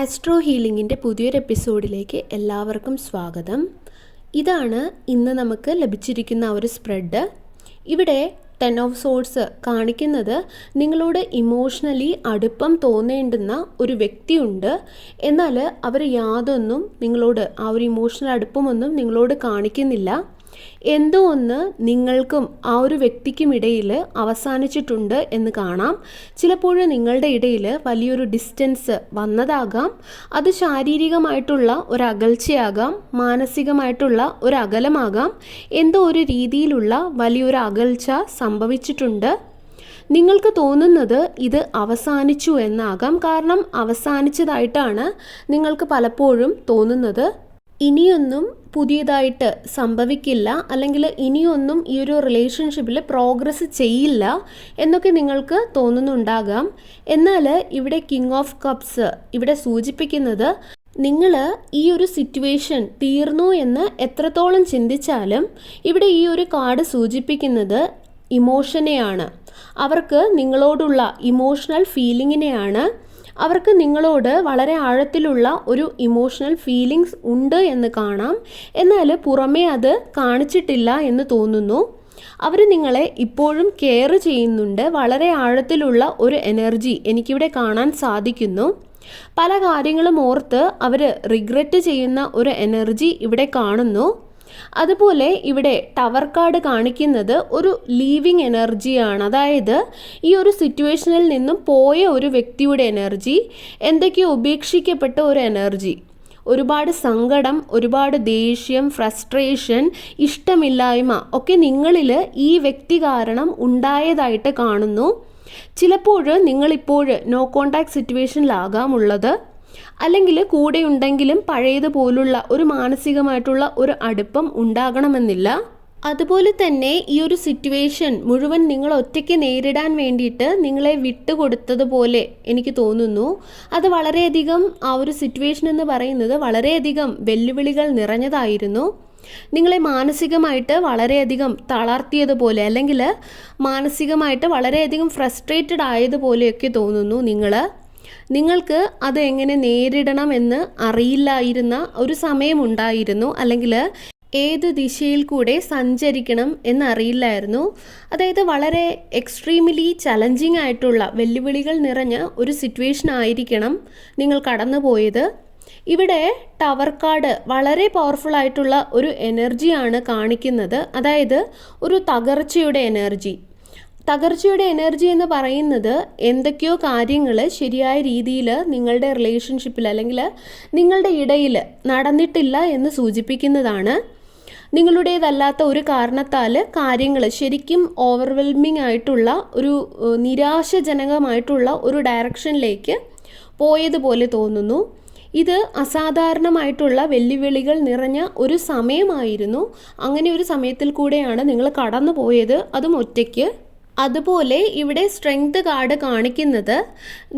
Astro ഹീലിംഗിന്റെ പുതിയൊരു എപ്പിസോഡിലേക്ക് എല്ലാവർക്കും സ്വാഗതം. ഇതാണ് ഇന്ന് നമുക്ക് ലഭിച്ചിരിക്കുന്ന ഒരു സ്പ്രെഡ്. ഇവിടെ ടെൻ ഓഫ് സോഴ്സ് കാണിക്കുന്നത് നിങ്ങളോട് ഇമോഷണലി അടുപ്പം തോന്നേണ്ടുന്ന ഒരു വ്യക്തിയുണ്ട്. എന്നാൽ അവർ യാതൊന്നും നിങ്ങളോട് ആ ഒരു ഇമോഷണൽ അടുപ്പമൊന്നും നിങ്ങളോട് കാണിക്കുന്നില്ല. എന്തോ ഒന്ന് നിങ്ങൾക്കും ആ ഒരു വ്യക്തിക്കും ഇടയിൽ അവസാനിച്ചിട്ടുണ്ട് എന്ന് കാണാം. ചിലപ്പോൾ നിങ്ങളുടെ ഇടയിൽ വലിയൊരു ഡിസ്റ്റൻസ് വന്നതാകാം. അത് ശാരീരികമായിട്ടുള്ള ഒരു മാനസികമായിട്ടുള്ള ഒരു അകലമാകാം എന്തോ ഒരു രീതിയിലുള്ള വലിയൊരു അകൽച്ച സംഭവിച്ചിട്ടുണ്ട്. നിങ്ങൾക്ക് തോന്നുന്നത് ഇത് അവസാനിച്ചു എന്നാകാം. കാരണം അവസാനിച്ചതായിട്ടാണ് നിങ്ങൾക്ക് പലപ്പോഴും തോന്നുന്നത്. ഇനിയൊന്നും പുതിയതായിട്ട് സംഭവിക്കില്ല അല്ലെങ്കിൽ ഇനിയൊന്നും ഈ ഒരു റിലേഷൻഷിപ്പിൽ പ്രോഗ്രസ് ചെയ്യില്ല എന്നൊക്കെ നിങ്ങൾക്ക് തോന്നുന്നുണ്ടാകാം. എന്നാൽ ഇവിടെ കിങ് ഓഫ് കപ്സ് ഇവിടെ സൂചിപ്പിക്കുന്നത് നിങ്ങൾ ഈ ഒരു സിറ്റുവേഷൻ തീർന്നു എന്ന് എത്രത്തോളം ചിന്തിച്ചാലും ഇവിടെ ഈ ഒരു കാർഡ് സൂചിപ്പിക്കുന്നത് ഇമോഷനെയാണ് അവർക്ക് നിങ്ങളോടുള്ള ഇമോഷണൽ ഫീലിങ്ങിനെയാണ് അവർക്ക് നിങ്ങളോട് വളരെ ആഴത്തിലുള്ള ഒരു ഇമോഷണൽ ഫീലിംഗ്സ് ഉണ്ട് എന്ന് കാണാം. എന്നാൽ പുറമേ അത് കാണിച്ചിട്ടില്ല എന്ന് തോന്നുന്നു. അവർ നിങ്ങളെ ഇപ്പോഴും കെയർ ചെയ്യുന്നുണ്ട്. വളരെ ആഴത്തിലുള്ള ഒരു എനർജി എനിക്കിവിടെ കാണാൻ സാധിക്കുന്നു. പല കാര്യങ്ങളും ഓർത്ത് അവർ റിഗ്രറ്റ് ചെയ്യുന്ന ഒരു എനർജി ഇവിടെ കാണുന്നു. അതുപോലെ ഇവിടെ ടവർ കാർഡ് കാണിക്കുന്നത് ഒരു ലീവിങ് എനർജിയാണ് അതായത് ഈ ഒരു സിറ്റുവേഷനിൽ നിന്നും പോയ ഒരു വ്യക്തിയുടെ എനർജി എന്തൊക്കെയോ ഉപേക്ഷിക്കപ്പെട്ട ഒരു എനർജി ഒരുപാട് സങ്കടം ഒരുപാട് ദേഷ്യം ഫ്രസ്ട്രേഷൻ ഇഷ്ടമില്ലായ്മ ഒക്കെ നിങ്ങളിൽ ഈ വ്യക്തി കാരണം ഉണ്ടായതായിട്ട് കാണുന്നു. ചിലപ്പോൾ നിങ്ങളിപ്പോൾ നോ കോണ്ടാക്ട് സിറ്റുവേഷനിലാകാം ഉള്ളത്. അല്ലെങ്കിൽ കൂടെ ഉണ്ടെങ്കിലും പഴയതുപോലുള്ള ഒരു മാനസികമായിട്ടുള്ള ഒരു അടുപ്പം ഉണ്ടാകണമെന്നില്ല. അതുപോലെ തന്നെ ഈ ഒരു സിറ്റുവേഷൻ മുഴുവൻ നിങ്ങൾ ഒറ്റയ്ക്ക് നേരിടാൻ വേണ്ടിയിട്ട് നിങ്ങളെ വിട്ടുകൊടുത്തതുപോലെ എനിക്ക് തോന്നുന്നു. അത് വളരെയധികം ആ ഒരു സിറ്റുവേഷൻ എന്ന് പറയുന്നത് വളരെയധികം വെല്ലുവിളികൾ നിറഞ്ഞതായിരുന്നു. നിങ്ങളെ മാനസികമായിട്ട് വളരെയധികം തളർത്തിയതുപോലെ അല്ലെങ്കിൽ മാനസികമായിട്ട് വളരെയധികം ഫ്രസ്ട്രേറ്റഡ് ആയതുപോലെയൊക്കെ തോന്നുന്നു നിങ്ങൾ നിങ്ങൾക്ക് അത് എങ്ങനെ നേരിടണം എന്ന് അറിയില്ലായിരുന്ന ഒരു സമയമുണ്ടായിരുന്നു. അല്ലെങ്കിൽ ഏത് ദിശയിൽ കൂടെ സഞ്ചരിക്കണം എന്നറിയില്ലായിരുന്നു അതായത് വളരെ എക്സ്ട്രീംലി ചലഞ്ചിങ് ആയിട്ടുള്ള വെല്ലുവിളികൾ നിറഞ്ഞ ഒരു സിറ്റുവേഷൻ ആയിരിക്കണം നിങ്ങൾ കടന്നു പോയത് ഇവിടെ ടവർ കാർഡ് വളരെ പവർഫുൾ ആയിട്ടുള്ള ഒരു എനർജിയാണ് കാണിക്കുന്നത്. അതായത് ഒരു തകർച്ചയുടെ എനർജി തകർച്ചയുടെ എനർജി എന്ന് പറയുന്നത് എന്തൊക്കെയോ കാര്യങ്ങൾ ശരിയായ രീതിയിൽ നിങ്ങളുടെ റിലേഷൻഷിപ്പിൽ അല്ലെങ്കിൽ നിങ്ങളുടെ ഇടയിൽ നടന്നിട്ടില്ല എന്ന് സൂചിപ്പിക്കുന്നതാണ്. നിങ്ങളുടേതല്ലാത്ത ഒരു കാരണത്താൽ കാര്യങ്ങൾ ശരിക്കും ഓവർവെൽമിംഗ് ആയിട്ടുള്ള ഒരു നിരാശജനകമായിട്ടുള്ള ഒരു ഡയറക്ഷനിലേക്ക് പോയതുപോലെ തോന്നുന്നു. ഇത് അസാധാരണമായിട്ടുള്ള വെല്ലുവിളികൾ നിറഞ്ഞ ഒരു സമയമായിരുന്നു. അങ്ങനെ ഒരു സമയത്തിൽ കൂടെയാണ് നിങ്ങൾ കടന്നു പോയത് അതും ഒറ്റയ്ക്ക്. അതുപോലെ ഇവിടെ സ്ട്രെങ്ത് കാർഡ് കാണിക്കുന്നത്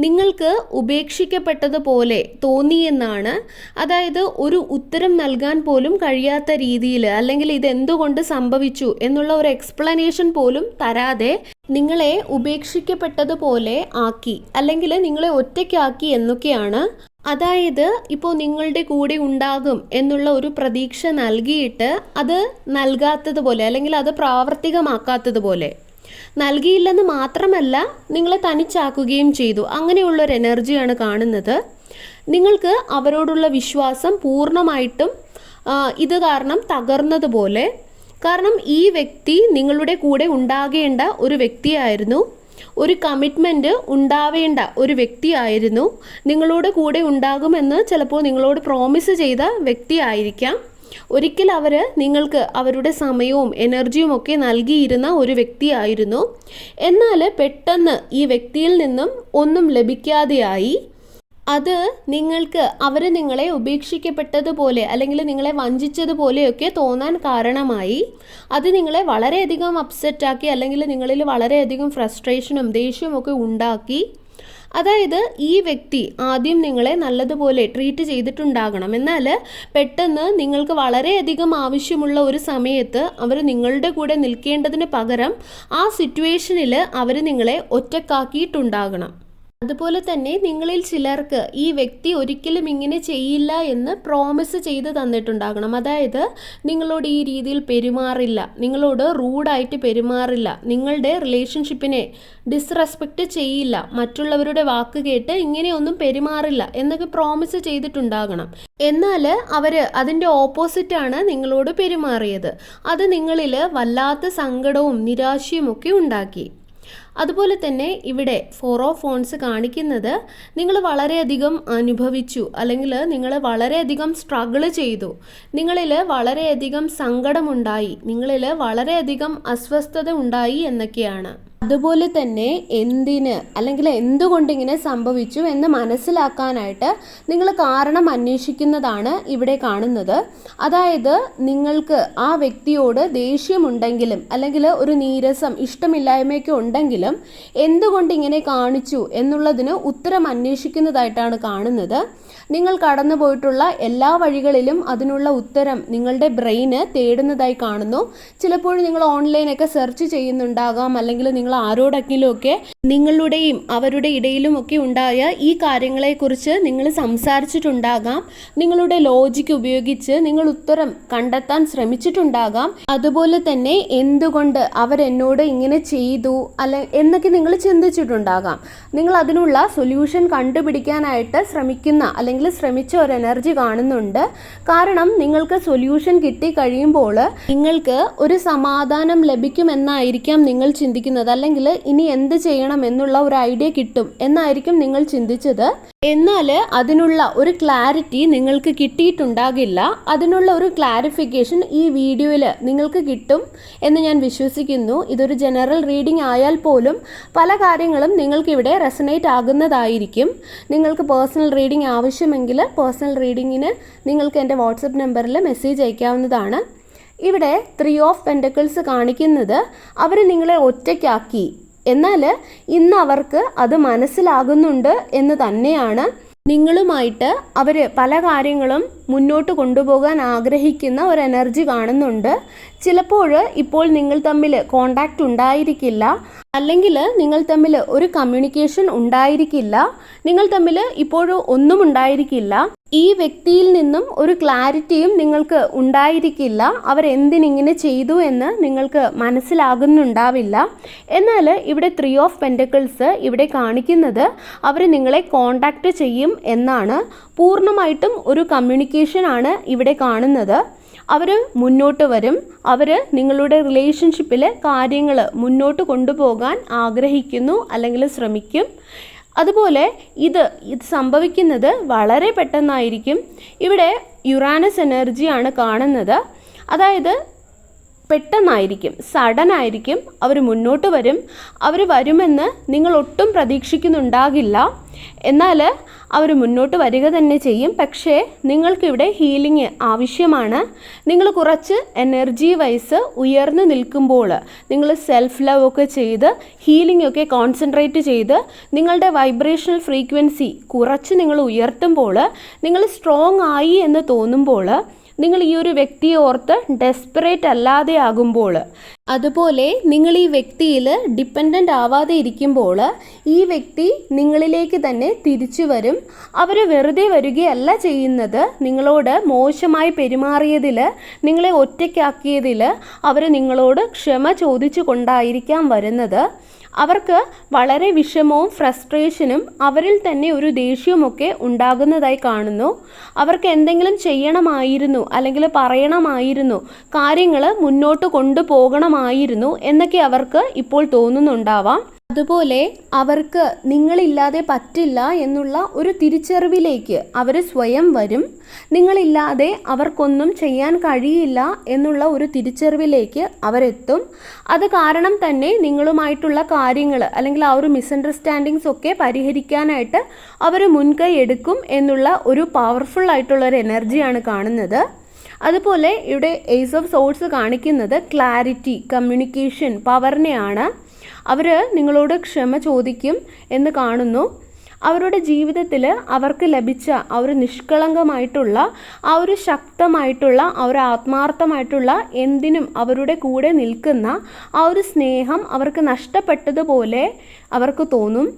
നിങ്ങൾക്ക് ഉപേക്ഷിക്കപ്പെട്ടതുപോലെ തോന്നിയെന്നാണ്. അതായത് ഒരു ഉത്തരം നൽകാൻ പോലും കഴിയാത്ത രീതിയിൽ അല്ലെങ്കിൽ ഇതെന്തുകൊണ്ട് സംഭവിച്ചു എന്നുള്ള ഒരു എക്സ്പ്ലനേഷൻ പോലും തരാതെ നിങ്ങളെ ഉപേക്ഷിക്കപ്പെട്ടതുപോലെ ആക്കി അല്ലെങ്കിൽ നിങ്ങളെ ഒറ്റയ്ക്കാക്കി എന്നൊക്കെയാണ്. അതായത് ഇപ്പോൾ നിങ്ങളുടെ കൂടെ ഉണ്ടാകും എന്നുള്ള ഒരു പ്രതീക്ഷ നൽകിയിട്ട് അത് നൽകാത്തതുപോലെ അല്ലെങ്കിൽ അത് പ്രാവർത്തികമാക്കാത്തതുപോലെ. നൽകിയില്ലെന്ന് മാത്രമല്ല നിങ്ങളെ തനിച്ചാക്കുകയും ചെയ്തു. അങ്ങനെയുള്ള ഒരു എനർജിയാണ് കാണുന്നത്. നിങ്ങൾക്ക് അവരോടുള്ള വിശ്വാസം പൂർണമായിട്ടും ഇത് കാരണം തകർന്നതുപോലെ കാരണം ഈ വ്യക്തി നിങ്ങളുടെ കൂടെ ഉണ്ടാകേണ്ട ഒരു വ്യക്തിയായിരുന്നു. ഒരു കമ്മിറ്റ്മെന്റ് ഉണ്ടാവേണ്ട ഒരു വ്യക്തിയായിരുന്നു. നിങ്ങളോട് കൂടെ ഉണ്ടാകുമെന്ന് ചിലപ്പോൾ നിങ്ങളോട് പ്രോമിസ് ചെയ്ത വ്യക്തിയായിരിക്കാം. ഒരിക്കൽ അവർ നിങ്ങൾക്ക് അവരുടെ സമയവും എനർജിയും ഒക്കെ നൽകിയിരുന്ന ഒരു വ്യക്തിയായിരുന്നു. എന്നാൽ പെട്ടെന്ന് ഈ വ്യക്തിയിൽ നിന്നും ഒന്നും ലഭിക്കാതെയായി. അത് നിങ്ങൾക്ക് അവർ നിങ്ങളെ ഉപേക്ഷിക്കപ്പെട്ടതുപോലെ അല്ലെങ്കിൽ നിങ്ങളെ വഞ്ചിച്ചതുപോലെയൊക്കെ തോന്നാൻ കാരണമായി. അത് നിങ്ങളെ വളരെയധികം അപ്സെറ്റാക്കി അല്ലെങ്കിൽ നിങ്ങളിൽ വളരെയധികം ഫ്രസ്ട്രേഷനും ദേഷ്യവും ഒക്കെ ഉണ്ടാക്കി. അതായത് ഈ വ്യക്തി ആദ്യം നിങ്ങളെ നല്ലതുപോലെ ട്രീറ്റ് ചെയ്തിട്ടുണ്ടാകണം. എന്നാൽ പെട്ടെന്ന് നിങ്ങൾക്ക് വളരെയധികം ആവശ്യമുള്ള ഒരു സമയത്ത് അവർ നിങ്ങളുടെ കൂടെ നിൽക്കേണ്ടതിന് പകരം ആ സിറ്റുവേഷനിൽ അവർ നിങ്ങളെ ഒറ്റക്കാക്കിയിട്ടുണ്ടാകണം. അതുപോലെ തന്നെ നിങ്ങളിൽ ചിലർക്ക് ഈ വ്യക്തി ഒരിക്കലും ഇങ്ങനെ ചെയ്യില്ല എന്ന് പ്രോമിസ് ചെയ്ത് തന്നിട്ടുണ്ടാകണം. അതായത് നിങ്ങളോട് ഈ രീതിയിൽ പെരുമാറില്ല. നിങ്ങളോട് റൂഡായിട്ട് പെരുമാറില്ല. നിങ്ങളുടെ റിലേഷൻഷിപ്പിനെ ഡിസ്റെസ്പെക്റ്റ് ചെയ്യില്ല. മറ്റുള്ളവരുടെ വാക്ക് കേട്ട് ഇങ്ങനെയൊന്നും പെരുമാറില്ല എന്നൊക്കെ പ്രോമിസ് ചെയ്തിട്ടുണ്ടാകണം. എന്നാൽ അവർ അതിന്റെ ഓപ്പോസിറ്റാണ് നിങ്ങളോട് പെരുമാറിയത്. അത് നിങ്ങളിൽ വല്ലാത്ത സങ്കടവും നിരാശയും ഒക്കെ ഉണ്ടാക്കി. അതുപോലെ തന്നെ ഇവിടെ ഫോറോ ഫോൺസ് കാണിക്കുന്നത് നിങ്ങൾ വളരെയധികം അനുഭവിച്ചു അല്ലെങ്കിൽ നിങ്ങൾ വളരെയധികം സ്ട്രഗിൾ ചെയ്തു. നിങ്ങളിൽ വളരെയധികം സങ്കടമുണ്ടായി നിങ്ങളിൽ വളരെയധികം അസ്വസ്ഥത ഉണ്ടായി എന്നൊക്കെയാണ്. അതുപോലെ തന്നെ എന്തിന് അല്ലെങ്കിൽ എന്തുകൊണ്ട് ഇങ്ങനെ സംഭവിച്ചു എന്ന് മനസ്സിലാക്കാനായിട്ട് നിങ്ങൾ കാരണം അന്വേഷിക്കുന്നതാണ് ഇവിടെ കാണുന്നത്. അതായത് നിങ്ങൾക്ക് ആ വ്യക്തിയോട് ദേഷ്യമുണ്ടെങ്കിലും അല്ലെങ്കിൽ ഒരു നീരസം ഇഷ്ടമില്ലായ്മയൊക്കെ ഉണ്ടെങ്കിലും എന്തുകൊണ്ട് ഇങ്ങനെ കാണിച്ചു എന്നുള്ളതിന് ഉത്തരം അന്വേഷിക്കുന്നതായിട്ടാണ് കാണുന്നത്. നിങ്ങൾ കടന്നു പോയിട്ടുള്ള എല്ലാ വഴികളിലും അതിനുള്ള ഉത്തരം നിങ്ങളുടെ ബ്രെയിന് തേടുന്നതായി കാണുന്നു. ചിലപ്പോൾ നിങ്ങൾ ഓൺലൈനൊക്കെ സെർച്ച് ചെയ്യുന്നുണ്ടാകാം അല്ലെങ്കിൽ നിങ്ങൾ ആരോടെങ്കിലുമൊക്കെ നിങ്ങളുടെയും അവരുടെ ഇടയിലും ഒക്കെ ഉണ്ടായ ഈ കാര്യങ്ങളെക്കുറിച്ച് നിങ്ങൾ സംസാരിച്ചിട്ടുണ്ടാകാം. നിങ്ങളുടെ ലോജിക് ഉപയോഗിച്ച് നിങ്ങൾ ഉത്തരം കണ്ടെത്താൻ ശ്രമിച്ചിട്ടുണ്ടാകാം. അതുപോലെ തന്നെ എന്തുകൊണ്ട് അവരെന്നോട് ഇങ്ങനെ ചെയ്തു അല്ലെ എന്നൊക്കെ നിങ്ങൾ ചിന്തിച്ചിട്ടുണ്ടാകാം. നിങ്ങൾ അതിനുള്ള സൊല്യൂഷൻ കണ്ടുപിടിക്കാനായിട്ട് ശ്രമിക്കുന്ന അല്ലെങ്കിൽ ശ്രമിച്ച ഒരു എനർജി കാണുന്നുണ്ട്. കാരണം നിങ്ങൾക്ക് സൊല്യൂഷൻ കിട്ടി കഴിയുമ്പോൾ നിങ്ങൾക്ക് ഒരു സമാധാനം ലഭിക്കുമെന്നായിരിക്കാം നിങ്ങൾ ചിന്തിക്കുന്നത്. അല്ലെങ്കിൽ ഇനി എന്ത് ചെയ്യണം എന്നുള്ള ഒരു ഐഡിയ കിട്ടും എന്നായിരിക്കും നിങ്ങൾ ചിന്തിച്ചത്. എന്നാൽ അതിനുള്ള ഒരു ക്ലാരിറ്റി നിങ്ങൾക്ക് കിട്ടിയിട്ടുണ്ടാകില്ല. അതിനുള്ള ഒരു ക്ലാരിഫിക്കേഷൻ ഈ വീഡിയോയിൽ നിങ്ങൾക്ക് കിട്ടും എന്ന് ഞാൻ വിശ്വസിക്കുന്നു. ഇതൊരു ജനറൽ റീഡിംഗ് ആയാൽ പോലും പല കാര്യങ്ങളും നിങ്ങൾക്കിവിടെ റെസനേറ്റ് ആകുന്നതായിരിക്കും. നിങ്ങൾക്ക് പേഴ്സണൽ റീഡിംഗ് ആവശ്യമെങ്കിൽ പേഴ്സണൽ റീഡിങ്ങിന് നിങ്ങൾക്ക് എന്റെ വാട്സപ്പ് നമ്പറിൽ മെസ്സേജ് അയക്കാവുന്നതാണ്. ഇവിടെ ത്രീ ഓഫ് പെൻഡക്കിൾസ് കാണിക്കുന്നത് അവർ നിങ്ങളെ ഒറ്റയ്ക്കാക്കി. എന്നാൽ ഇന്ന് അവർക്ക് അത് മനസ്സിലാകുന്നുണ്ട് എന്ന് തന്നെയാണ്. നിങ്ങളുമായിട്ട് അവർ പല കാര്യങ്ങളും മുന്നോട്ട് കൊണ്ടുപോകാൻ ആഗ്രഹിക്കുന്ന ഒരു എനർജി കാണുന്നുണ്ട്. ചിലപ്പോൾ ഇപ്പോൾ നിങ്ങൾ തമ്മിൽ കോണ്ടാക്റ്റ് ഉണ്ടായിരിക്കില്ല. അല്ലെങ്കിൽ നിങ്ങൾ തമ്മിൽ ഒരു കമ്മ്യൂണിക്കേഷൻ ഉണ്ടായിരിക്കില്ല. നിങ്ങൾ തമ്മിൽ ഇപ്പോഴും ഒന്നും ഉണ്ടായിരിക്കില്ല. ഈ വ്യക്തിയിൽ നിന്നും ഒരു ക്ലാരിറ്റിയും നിങ്ങൾക്ക് ഉണ്ടായിരിക്കില്ല. അവർ എന്തിനിങ്ങനെ ചെയ്തു എന്ന് നിങ്ങൾക്ക് മനസ്സിലാകുന്നുണ്ടാവില്ല. എന്നാൽ ഇവിടെ ത്രീ ഓഫ് പെന്റക്കിൾസ് ഇവിടെ കാണിക്കുന്നത് അവർ നിങ്ങളെ കോണ്ടാക്റ്റ് ചെയ്യും എന്നാണ്. പൂർണമായിട്ടും ഒരു കമ്മ്യൂണിക്കേഷൻ ആണ് ഇവിടെ കാണുന്നത്. അവർ മുന്നോട്ട് വരും. അവർ നിങ്ങളുടെ റിലേഷൻഷിപ്പിൽ കാര്യങ്ങൾ മുന്നോട്ട് കൊണ്ടുപോകാൻ ആഗ്രഹിക്കുന്നു അല്ലെങ്കിൽ ശ്രമിക്കും. അതുപോലെ ഇത് ഇത് സംഭവിക്കുന്നത് വളരെ പെട്ടെന്നായിരിക്കും. ഇവിടെ യുറാനസ് എനർജിയാണ് കാണുന്നത്. അതായത് പെട്ടെന്നായിരിക്കും സഡൻ ആയിരിക്കും. അവർ മുന്നോട്ട് വരും. അവർ വരുമെന്ന് നിങ്ങൾ ഒട്ടും പ്രതീക്ഷിക്കുന്നുണ്ടാകില്ല. എന്നാൽ അവർ മുന്നോട്ട് വരിക തന്നെ ചെയ്യും. പക്ഷേ നിങ്ങൾക്കിവിടെ ഹീലിംഗ് ആവശ്യമാണ്. നിങ്ങൾ കുറച്ച് എനർജി വൈസ് ഉയർന്നു നിൽക്കുമ്പോൾ നിങ്ങൾ സെൽഫ് ലവ് ഒക്കെ ചെയ്ത് ഹീലിംഗ് ഒക്കെ കോൺസെൻട്രേറ്റ് ചെയ്ത് നിങ്ങളുടെ വൈബ്രേഷണൽ ഫ്രീക്വൻസി കുറച്ച് നിങ്ങൾ ഉയർത്തുമ്പോൾ നിങ്ങൾ സ്ട്രോങ് ആയി എന്ന് തോന്നുമ്പോൾ നിങ്ങൾ ഈ ഒരു വ്യക്തിയെ ഓർത്ത് ഡെസ്പറേറ്റ് അല്ലാതെ ആകുമ്പോൾ അതുപോലെ നിങ്ങൾ ഈ വ്യക്തിയിൽ ഡിപ്പെൻഡന്റ് ആവാതെ ഇരിക്കുമ്പോൾ ഈ വ്യക്തി നിങ്ങളിലേക്ക് തന്നെ തിരിച്ചു വരും. അവർ വെറുതെ വരികയല്ല ചെയ്യുന്നത്. നിങ്ങളോട് മോശമായി പെരുമാറിയതിൽ നിങ്ങളെ ഒറ്റയ്ക്കാക്കിയതിൽ അവർ നിങ്ങളോട് ക്ഷമ ചോദിച്ചു കൊണ്ടായിരിക്കാം വരുന്നത്. അവർക്ക് വളരെ വിഷമവും ഫ്രസ്ട്രേഷനും അവരിൽ തന്നെ ഒരു ദേഷ്യവുമൊക്കെ ഉണ്ടാകുന്നതായി കാണുന്നു. അവർക്ക് എന്തെങ്കിലും ചെയ്യണമായിരുന്നു അല്ലെങ്കിൽ പറയണമായിരുന്നു കാര്യങ്ങൾ മുന്നോട്ട് കൊണ്ടുപോകണമായിരുന്നു എന്നൊക്കെ അവർക്ക് ഇപ്പോൾ തോന്നുന്നുണ്ടാവാം. അതുപോലെ അവർക്ക് നിങ്ങളില്ലാതെ പറ്റില്ല എന്നുള്ള ഒരു തിരിച്ചറിവിലേക്ക് അവർ സ്വയം വരും. നിങ്ങളില്ലാതെ അവർക്കൊന്നും ചെയ്യാൻ കഴിയില്ല എന്നുള്ള ഒരു തിരിച്ചറിവിലേക്ക് അവരെത്തും. അത് കാരണം തന്നെ നിങ്ങളുമായിട്ടുള്ള കാര്യങ്ങൾ അല്ലെങ്കിൽ ആ ഒരു മിസ്അണ്ടർസ്റ്റാൻഡിങ്സ് ഒക്കെ പരിഹരിക്കാനായിട്ട് അവർ മുൻകൈ എടുക്കും എന്നുള്ള ഒരു പവർഫുൾ ആയിട്ടുള്ള ഒരു എനർജിയാണ് കാണുന്നത്. അതുപോലെ ഇവിടെ ഏസ് ഓഫ് സോഴ്സ് കാണിക്കുന്നത് ക്ലാരിറ്റി കമ്മ്യൂണിക്കേഷൻ പവറിനെയാണ് അവർ നിങ്ങളോട് ക്ഷമ ചോദിക്കും എന്ന് കാണുന്നു. അവരുടെ ജീവിതത്തിൽ അവർക്ക് ലഭിച്ച ആ ഒരു നിഷ്കളങ്കമായിട്ടുള്ള ആ ഒരു ശക്തമായിട്ടുള്ള ആ ഒരു ആത്മാർത്ഥമായിട്ടുള്ള എന്തിനും അവരുടെ കൂടെ നിൽക്കുന്ന ആ ഒരു സ്നേഹം അവർക്ക് നഷ്ടപ്പെട്ടതുപോലെ അവർക്ക് തോന്നും.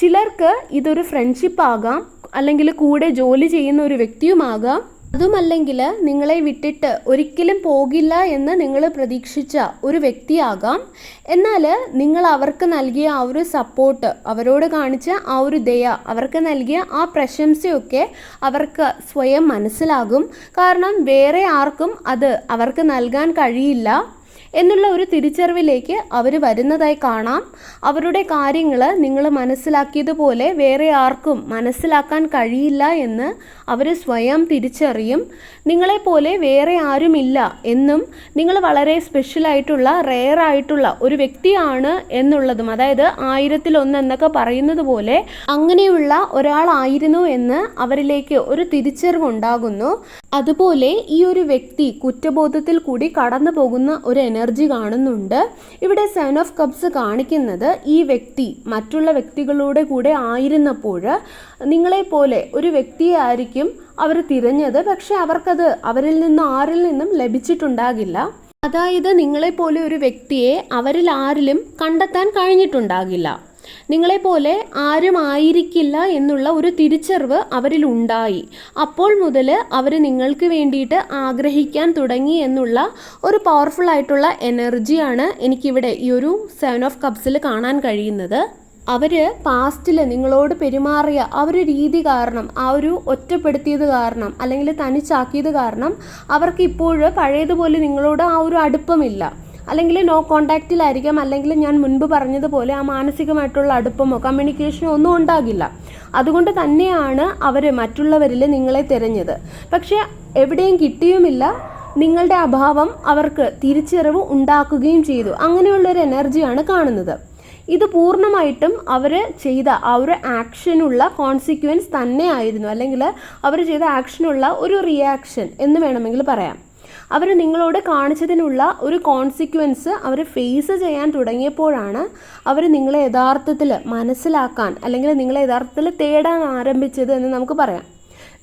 ചിലർക്ക് ഇതൊരു ഫ്രണ്ട്ഷിപ്പ് ആകാം അല്ലെങ്കിൽ കൂടെ ജോലി ചെയ്യുന്ന ഒരു വ്യക്തിയുമാകാം. അതുമല്ലെങ്കിൽ നിങ്ങളെ വിട്ടിട്ട് ഒരിക്കലും പോകില്ല എന്ന് നിങ്ങൾ പ്രതീക്ഷിച്ച ഒരു വ്യക്തിയാകാം. എന്നാൽ നിങ്ങൾ അവർക്ക് നൽകിയ ആ ഒരു സപ്പോർട്ട് അവരോട് കാണിച്ച ആ ഒരു ദയ അവർക്ക് നൽകിയ ആ പ്രശംസയൊക്കെ അവർക്ക് സ്വയം മനസ്സിലാകും. കാരണം വേറെ ആർക്കും അത് അവർക്ക് നൽകാൻ കഴിയില്ല. എന്നുള്ള ഒരു തിരിച്ചറിവിലേക്ക് അവർ വരുന്നതായി കാണാം. അവരുടെ കാര്യങ്ങൾ നിങ്ങൾ മനസ്സിലാക്കിയതുപോലെ വേറെ ആർക്കും മനസ്സിലാക്കാൻ കഴിയില്ല എന്ന് അവർ സ്വയം തിരിച്ചറിയും. നിങ്ങളെപ്പോലെ വേറെ ആരുമില്ല എന്നും നിങ്ങൾ വളരെ സ്പെഷ്യലായിട്ടുള്ള റെയർ ആയിട്ടുള്ള ഒരു വ്യക്തിയാണ് എന്നുള്ളതും അതായത് ആയിരത്തിലൊന്ന് എന്നൊക്കെ പറയുന്നത് പോലെ അങ്ങനെയുള്ള ഒരാളായിരുന്നു എന്ന് അവരിലേക്ക് ഒരു തിരിച്ചറിവ് ഉണ്ടാകുന്നു. അതുപോലെ ഈ ഒരു വ്യക്തി കുറ്റബോധത്തിൽ കൂടി കടന്നു പോകുന്ന ഒരു എനർജി കാണുന്നുണ്ട്. ഇവിടെ സെവൻ ഓഫ് കപ്സ് കാണിക്കുന്നത് ഈ വ്യക്തി മറ്റുള്ള വ്യക്തികളുടെ കൂടെ ആയിരുന്നപ്പോൾ നിങ്ങളെപ്പോലെ ഒരു വ്യക്തിയെ ആയിരിക്കും അവർ തിരഞ്ഞത്. പക്ഷെ അവർക്കത് അവരിൽ നിന്നും ആരിൽ നിന്നും ലഭിച്ചിട്ടുണ്ടാകില്ല. അതായത് നിങ്ങളെപ്പോലെ ഒരു വ്യക്തിയെ അവരിൽ ആരിലും കണ്ടെത്താൻ കഴിഞ്ഞിട്ടുണ്ടാകില്ല. നിങ്ങളെപ്പോലെ ആരും ആയിരിക്കില്ല എന്നുള്ള ഒരു തിരിച്ചറിവ് അവരിൽ ഉണ്ടായി അപ്പോൾ മുതൽ അവർ നിങ്ങൾക്ക് വേണ്ടിയിട്ട് ആഗ്രഹിക്കാൻ തുടങ്ങി എന്നുള്ള ഒരു പവർഫുൾ ആയിട്ടുള്ള എനർജിയാണ് എനിക്കിവിടെ ഈ ഒരു സെവൻ ഓഫ് കപ്സിൽ കാണാൻ കഴിയുന്നത്. അവർ പാസ്റ്റിൽ നിങ്ങളോട് പെരുമാറിയ ആ ഒരു രീതി കാരണം ആ ഒരു ഒറ്റപ്പെടുത്തിയത് കാരണം അല്ലെങ്കിൽ തനിച്ചാക്കിയത് കാരണം അവർക്ക് ഇപ്പോഴും പഴയതുപോലെ നിങ്ങളോട് ആ ഒരു അടുപ്പമില്ല. അല്ലെങ്കിൽ നോ കോണ്ടാക്റ്റിലായിരിക്കാം അല്ലെങ്കിൽ ഞാൻ മുൻപ് പറഞ്ഞതുപോലെ ആ മാനസികമായിട്ടുള്ള അടുപ്പമോ കമ്മ്യൂണിക്കേഷനോ ഒന്നും ഉണ്ടാകില്ല. അതുകൊണ്ട് തന്നെയാണ് അവർ മറ്റുള്ളവരിൽ നിങ്ങളെ തിരഞ്ഞത്. പക്ഷേ എവിടെയും കിട്ടിയുമില്ല. നിങ്ങളുടെ അഭാവം അവർക്ക് തിരിച്ചറിവ് ഉണ്ടാക്കുകയും ചെയ്തു. അങ്ങനെയുള്ളൊരു എനർജിയാണ് കാണുന്നത്. ഇത് പൂർണമായിട്ടും അവർ ചെയ്ത ആ ഒരു ആക്ഷനുള്ള കോൺസിക്വൻസ് തന്നെയായിരുന്നു. അല്ലെങ്കിൽ അവർ ചെയ്ത ആക്ഷനുള്ള ഒരു റിയാക്ഷൻ എന്ന് വേണമെങ്കിൽ പറയാം. അവർ നിങ്ങളോട് കാണിച്ചതിനുള്ള ഒരു കോൺസിക്വൻസ് അവർ ഫേസ് ചെയ്യാൻ തുടങ്ങിയപ്പോഴാണ് അവർ നിങ്ങളെ യഥാർത്ഥത്തിൽ മനസ്സിലാക്കാൻ അല്ലെങ്കിൽ നിങ്ങളെ യഥാർത്ഥത്തിൽ തേടാൻ ആരംഭിച്ചത് എന്ന് നമുക്ക് പറയാം.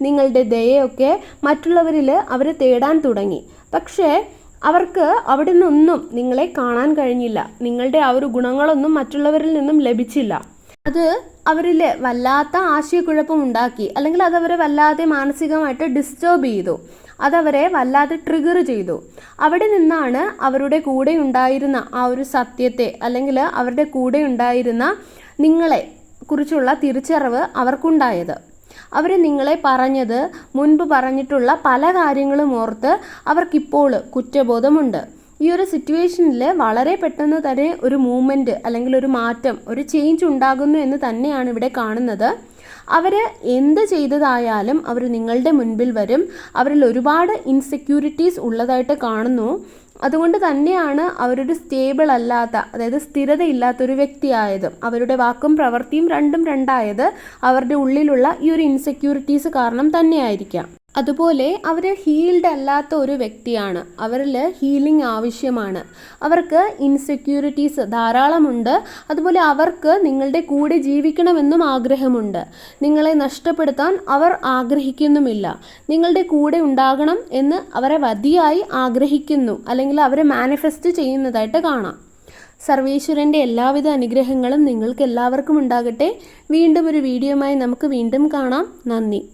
നിങ്ങളുടെ ദയയൊക്കെ മറ്റുള്ളവരിൽ അവർ തേടാൻ തുടങ്ങി. പക്ഷേ അവർക്ക് അവിടെ നിന്നൊന്നും നിങ്ങളെ കാണാൻ കഴിഞ്ഞില്ല. നിങ്ങളുടെ ആ ഒരു ഗുണങ്ങളൊന്നും മറ്റുള്ളവരിൽ നിന്നും ലഭിച്ചില്ല. അത് അവരിൽ വല്ലാത്ത ആശയക്കുഴപ്പം ഉണ്ടാക്കി അല്ലെങ്കിൽ അത് അവരെ വല്ലാതെ മാനസികമായിട്ട് ഡിസ്റ്റർബ് ചെയ്തു. അതവരെ വല്ലാതെ ട്രിഗർ ചെയ്തു. അവിടെ നിന്നാണ് അവരുടെ കൂടെ ഉണ്ടായിരുന്ന ആ ഒരു സത്യത്തെ അല്ലെങ്കിൽ അവരുടെ കൂടെ ഉണ്ടായിരുന്ന നിങ്ങളെ കുറിച്ചുള്ള തിരിച്ചറിവ് അവർക്കുണ്ടായത്. അവർ നിങ്ങളെ പറഞ്ഞത് മുൻപ് പറഞ്ഞിട്ടുള്ള പല കാര്യങ്ങളും ഓർത്ത് അവർക്കിപ്പോൾ കുറ്റബോധമുണ്ട്. ഈ ഒരു സിറ്റുവേഷനിൽ വളരെ പെട്ടെന്ന് തന്നെ ഒരു മൂവ്മെന്റ് അല്ലെങ്കിൽ ഒരു മാറ്റം ഒരു ചേഞ്ച് ഉണ്ടാകുന്നു എന്ന് തന്നെയാണ് ഇവിടെ കാണുന്നത്. അവർ എന്ത് ചെയ്തതായാലും അവർ നിങ്ങളുടെ മുൻപിൽ വരും. അവരിൽ ഒരുപാട് ഇൻസെക്യൂരിറ്റീസ് ഉള്ളതായിട്ട് കാണുന്നു. അതുകൊണ്ട് തന്നെയാണ് അവരൊരു സ്റ്റേബിൾ അല്ലാത്ത അതായത് സ്ഥിരതയില്ലാത്തൊരു വ്യക്തിയായത്. അവരുടെ വാക്കും പ്രവൃത്തിയും രണ്ടും രണ്ടായത് അവരുടെ ഉള്ളിലുള്ള ഈ ഒരു ഇൻസെക്യൂരിറ്റീസ് കാരണം തന്നെയായിരിക്കാം. അതുപോലെ അവർ ഹീൽഡ് അല്ലാത്ത ഒരു വ്യക്തിയാണ്. അവരിൽ ഹീലിംഗ് ആവശ്യമാണ്. അവർക്ക് ഇൻസെക്യൂരിറ്റീസ് ധാരാളമുണ്ട്. അതുപോലെ അവർക്ക് നിങ്ങളുടെ കൂടെ ജീവിക്കണമെന്നും ആഗ്രഹമുണ്ട്. നിങ്ങളെ നഷ്ടപ്പെടുത്താൻ അവർ ആഗ്രഹിക്കുന്നുമില്ല. നിങ്ങളുടെ കൂടെ ഉണ്ടാകണം എന്ന് അവരെ വധിയായി ആഗ്രഹിക്കുന്നു. അല്ലെങ്കിൽ അവരെ മാനിഫെസ്റ്റ് ചെയ്യുന്നതായിട്ട് കാണാം. സർവേശ്വരന്റെ എല്ലാവിധ അനുഗ്രഹങ്ങളും നിങ്ങൾക്ക് എല്ലാവർക്കും ഉണ്ടാകട്ടെ. വീണ്ടും ഒരു വീഡിയോയുമായി നമുക്ക് വീണ്ടും കാണാം. നന്ദി.